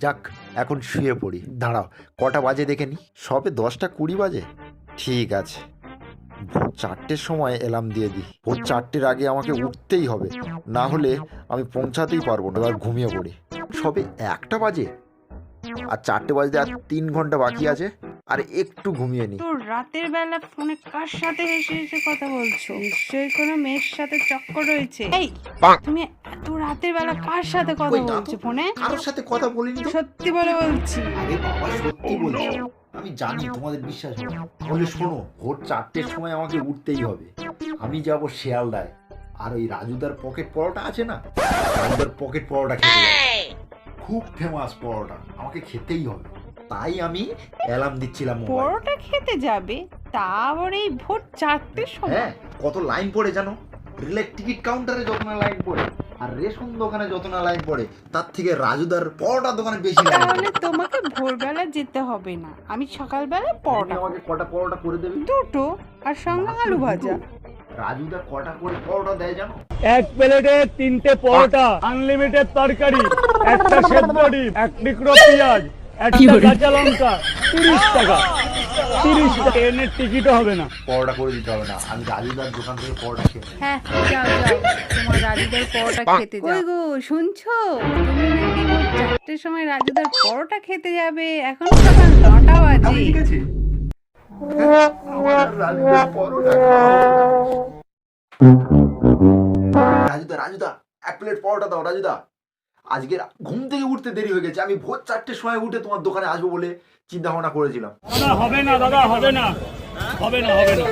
যাক এখন শুয়ে পড়ি। দাঁড়াও কটা বাজে দেখে নি? সবে দশটা কুড়ি বাজে? ঠিক আছে। ভোর চারটের সময় এলাম দিয়ে দিই। ভোর চারটের আগে আমাকে উঠতেই হবে। না হলে আমি পৌঁছাতেই পারব না এবার ঘুমিয়ে পড়ি। সবে একটা বাজে? আর চারটে বাজতে আর তিন ঘণ্টা বাকি আছে? আর একটু ঘুমিয়ে নি। রাতের বেলা ফোনে কার সাথে হেসে হেসে কথা বলছো? নিশ্চয়ই কোনো মেয়ের সাথে চক্কর রয়েছে এই! তুমি এত রাতের বেলা কার সাথে কথা না? তো। বলছো ফোনে? কারোর সাথে কথা বলিনি তো। সত্যি বলে বলছি। আরে বাবা সত্যি বলছি। আমি জানি তোমাদের বিশ্বাস হবে না। তাহলে শোনো ভোর চারটের সময় আমাকে উঠতেই হবে। আমি যাব শিয়ালদায়। আর ওই রাজুদার পকেট পরোটা আছে না? রাজুদার পকেট পরোটা খেতে যাব। খুব ফেমাস পরোটা। আমাকে খেতেই হবে। তাই আমি অ্যালার্ম দিচ্ছিলাম মোবাইলে। পরোটা খেতে যাবে? তা আবার এই ভোর চারটের সময়? হ্যাঁ কত লাইন পড়ে জানো? রেলের টিকিট কাউন্টারে যখন লাইন পড়ে। আর রেশন দোকানে যত না লাইন পড়ে তার থেকে রাজুদার পরোটা দোকানে বেশি লাইন তাহলে তোমাকে ভোরবেলা যেতে হবে না। আমি সকালবেলা পরোটা আমাকে কটা পরোটা করে দেবে? দুটো আর সঙ্গে আলু ভাজা। রাজুদা কটা করে পরোটা দেয় জানো? এক প্লেটে তিনটে পরোটা আনলিমিটেড তরকারি একটা সেদ্ধ ডিম এক টুকরো পেঁয়াজ একটা কাঁচা লঙ্কা তিরিশ টাকা। তিরিশ টাকা ট্রেনের টিকিটও হবে না। পরোটা করে দিতে হবে না। আমি রাজুদার দোকান থেকে পরোটা খেয়ে হ্যাঁ যাও যাও। তোমার রাজুদার পরোটা খেতে যাও। গো শুনছো? তুমি নাকি চারটের সময় রাজুদার পরোটা খেতে যাবে। এখন সকাল নটা বাজে। রাজুদার পরোটা হবে না। রাজুদা রাজুদা এক প্লেট পরোটা দাও রাজুদা। আজকে ঘুম থেকে উঠতে দেরি হয়ে গেছে। আমি ভোর চারটের সময় উঠে তোমার দোকানে আসব বলে চিন্তা ভাবনা করেছিলাম। দাদা হবে না দাদা হবে না। হবে না হবে না।